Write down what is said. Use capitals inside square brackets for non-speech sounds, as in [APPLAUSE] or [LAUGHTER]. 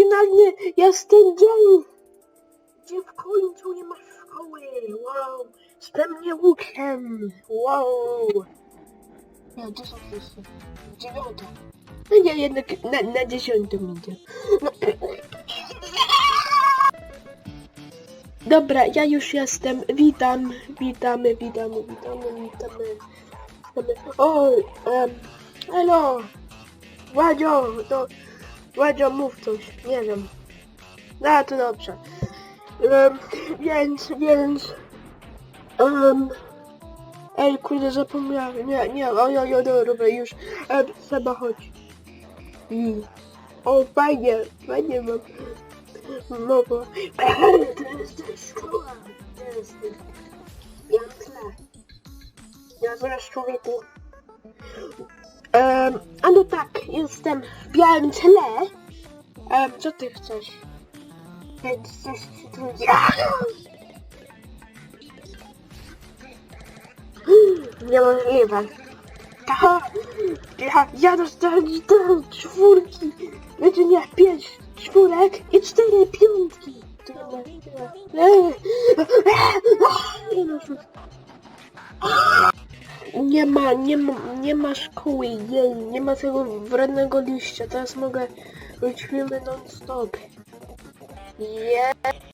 finalnie jest ten dzień, gdzie w końcu nie ma szkoły. Wow, jestem nie uczniem. Wow. Nie, gdzie są wszyscy? Dziewiąta. No nie, jednak na, na dziesiątą idzie. No. Dobra, ja już jestem. Witam, witamy, witamy, witamy, witamy. witamy. O, um, hello. Władzio, to... Władzio, mów coś, nie wiem. No, to dobrze. Um, [CLEARS THROAT] więc, więc... Um, ej, kurde, zapomniałem. Nie, nie, oj, oj, oj, dobra, już. Um, Seba, chodź. I... O, fajnie, fajnie mam... [CLEARS THROAT] Mowa. To jest szkoła. To jest... Ja tle. Ja zaraz człowieku. Um, a no tak, jestem w białym tle. Um, co ty chcesz? Więc coś tu... Niemożliwe. Aha, ja, ja dostałem cztery czwórki. Znaczy nie, pięć czwórek i cztery piątki. Nie nie ma- Nie ma, nie ma, nie ma szkoły, jej, nie ma tego wrednego liścia, teraz mogę być filmy non stop. Je